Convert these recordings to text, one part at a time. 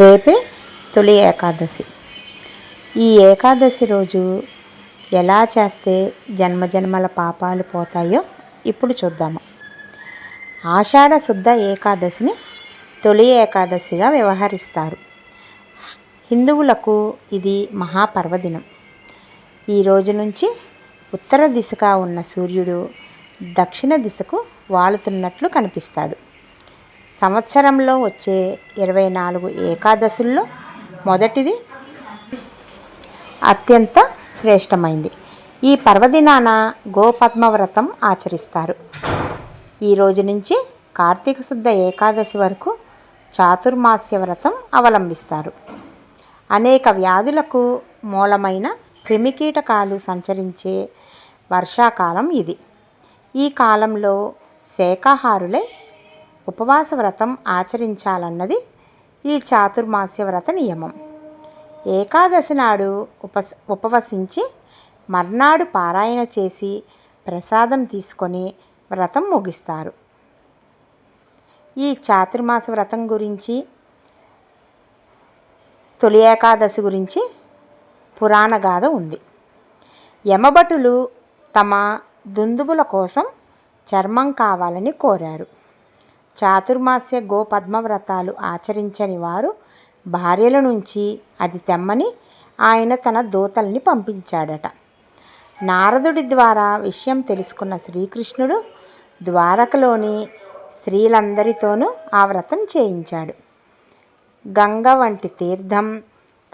రేపే తొలి ఏకాదశి. ఈ ఏకాదశి రోజు ఎలా చేస్తే జన్మజన్మల పాపాలు పోతాయో ఇప్పుడు చూద్దాము. ఆషాఢ శుద్ధ ఏకాదశిని తొలి ఏకాదశిగా వ్యవహరిస్తారు. హిందువులకు ఇది మహాపర్వదినం. ఈ రోజు నుంచి ఉత్తర దిశగా ఉన్న సూర్యుడు దక్షిణ దిశకు వాలుతున్నట్లు కనిపిస్తాడు. సంవత్సరంలో వచ్చే ఇరవై నాలుగు ఏకాదశుల్లో మొదటిది అత్యంత శ్రేష్టమైంది. ఈ పర్వదినాన గోపద్మవ్రతం ఆచరిస్తారు. ఈ రోజు నుంచి కార్తీక శుద్ధ ఏకాదశి వరకు చాతుర్మాస్య వ్రతం అవలంబిస్తారు. అనేక వ్యాధులకు మూలమైన క్రిమికీటకాలు సంచరించే వర్షాకాలం ఇది. ఈ కాలంలో శాఖాహారులై ఉపవాస వ్రతం ఆచరించాలన్నది ఈ చాతుర్మాస్య వ్రత నియమం. ఏకాదశి నాడు ఉపస ఉపవసించి మర్నాడు పారాయణ చేసి ప్రసాదం తీసుకొని వ్రతం ముగిస్తారు. ఈ చాతుర్మాస వ్రతం గురించి తొలి ఏకాదశి గురించి పురాణ గాథ ఉంది. యమభటులు తమ దుందుబుల కోసం చర్మం కావాలని కోరారు. చాతుర్మాస్య గో పద్మవ్రతాలు ఆచరించని వారు భార్యల నుంచి అది తెమ్మని ఆయన తన దూతల్ని పంపించాడట. నారదుడి ద్వారా విషయం తెలుసుకున్న శ్రీకృష్ణుడు ద్వారకలోని స్త్రీలందరితోనూ ఆ వ్రతం చేయించాడు. గంగ వంటి తీర్థం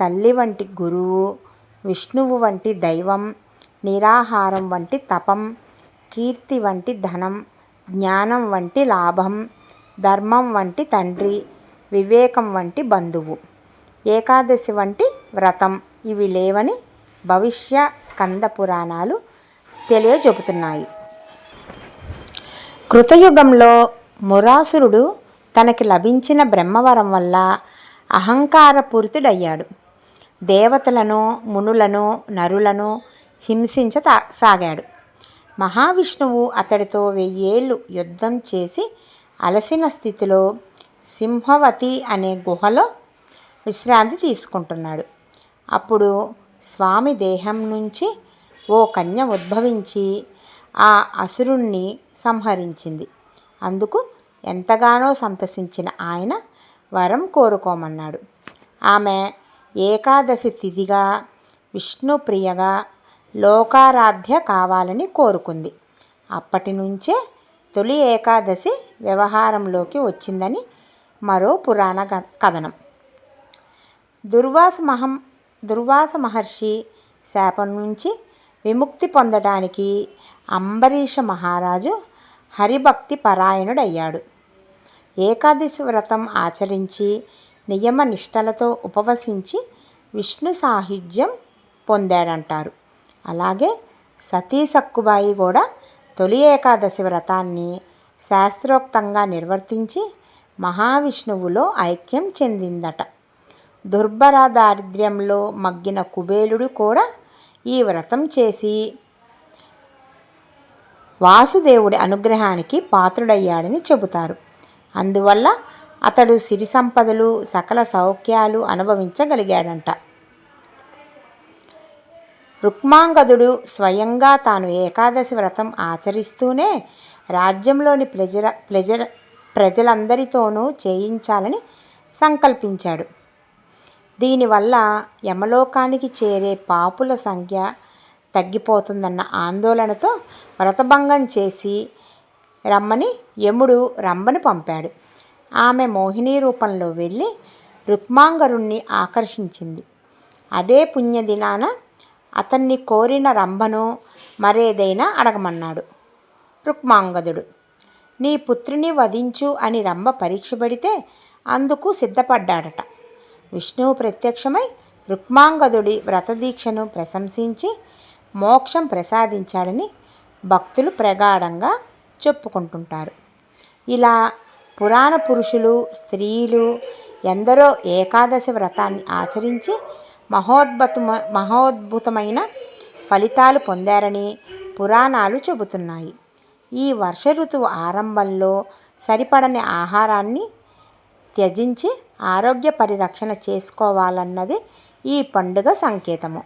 తల్లి వంటి గురువు విష్ణువు వంటి దైవం నిరాహారం వంటి తపం కీర్తి వంటి ధనం జ్ఞానం వంటి లాభం ధర్మం వంటి తండ్రి వివేకం వంటి బంధువు. ఏకాదశి వంటి వ్రతం. ఇవి లేవని భవిష్య స్కంద పురాణాలు తెలియజెబుతున్నాయి. కృతయుగంలో మురాసురుడు తనకి లభించిన బ్రహ్మవరం వల్ల అహంకారపూరితుడయ్యాడు. దేవతలను మునులను నరులను హింసించ సాగాడు. మహావిష్ణువు అతడితో వెయ్యేళ్ళు యుద్ధం చేసి అలసిన స్థితిలో సింహవతి అనే గుహలో విశ్రాంతి తీసుకుంటున్నాడు. అప్పుడు స్వామి దేహం నుంచి ఓ కన్య ఉద్భవించి ఆ అసురుణ్ణి సంహరించింది. అందుకు ఎంతగానో సంతసించిన ఆయన వరం కోరుకోమన్నాడు. ఆమె ఏకాదశి తిథిగా విష్ణుప్రియగా లోకారాధ్య కావాలని కోరుకుంది. అప్పటి నుంచే తొలి ఏకాదశి వ్యవహారంలోకి వచ్చిందని మరో పురాణ కథనం. దుర్వాస మహం దుర్వాస మహర్షి శాపం నుంచి విముక్తి పొందడానికి అంబరీష మహారాజు హరిభక్తి పరాయణుడయ్యాడు. ఏకాదశి వ్రతం ఆచరించి నియమ నిష్టలతో ఉపవసించి విష్ణు సాహిత్యం పొందాడంటారు. అలాగే సతీ సక్కుబాయి కూడా తొలి ఏకాదశి వ్రతాన్ని శాస్త్రోక్తంగా నిర్వర్తించి మహావిష్ణువులో ఐక్యం చెందిందట. దుర్భర దారిద్ర్యంలో మగ్గిన కుబేలుడు కూడా ఈ వ్రతం చేసి వాసుదేవుడి అనుగ్రహానికి పాత్రుడయ్యాడని చెబుతారు. అందువల్ల అతడు సిరి సంపదలు సకల సౌఖ్యాలు అనుభవించగలిగాడంట. రుక్మాంగదుడు స్వయంగా తాను ఏకాదశి వ్రతం ఆచరిస్తూనే రాజ్యంలోని ప్రజల ప్రజల ప్రజలందరితోనూ చేయించాలని సంకల్పించాడు. దీనివల్ల యమలోకానికి చేరే పాపుల సంఖ్య తగ్గిపోతుందన్న ఆందోళనతో వ్రతభంగం చేసి రమ్మని యముడు రమ్మను పంపాడు. ఆమె మోహిని రూపంలో వెళ్ళి రుక్మాంగరుణ్ణి ఆకర్షించింది. అదే పుణ్యదినాన అతన్ని కోరిన రంభను మరేదైనా అడగమన్నాడు. రుక్మాంగదుడు నీ పుత్రిని వధించు అని రంభ పరీక్ష పెడితే అందుకు సిద్ధపడ్డాడట. విష్ణువు ప్రత్యక్షమై రుక్మాంగదుడి వ్రతదీక్షను ప్రశంసించి మోక్షం ప్రసాదించాడని భక్తులు ప్రగాఢంగా చెప్పుకుంటుంటారు. ఇలా పురాణ పురుషులు స్త్రీలు ఎందరో ఏకాదశి వ్రతాన్ని ఆచరించి మహోద్భుతమ మహోద్భుతమైన ఫలితాలు పొందారని పురాణాలు చెబుతున్నాయి. ఈ వర్ష ఋతువు ఆరంభంలో సరిపడని ఆహారాన్ని త్యజించి ఆరోగ్య పరిరక్షణ చేసుకోవాలన్నది ఈ పండుగ సంకేతము.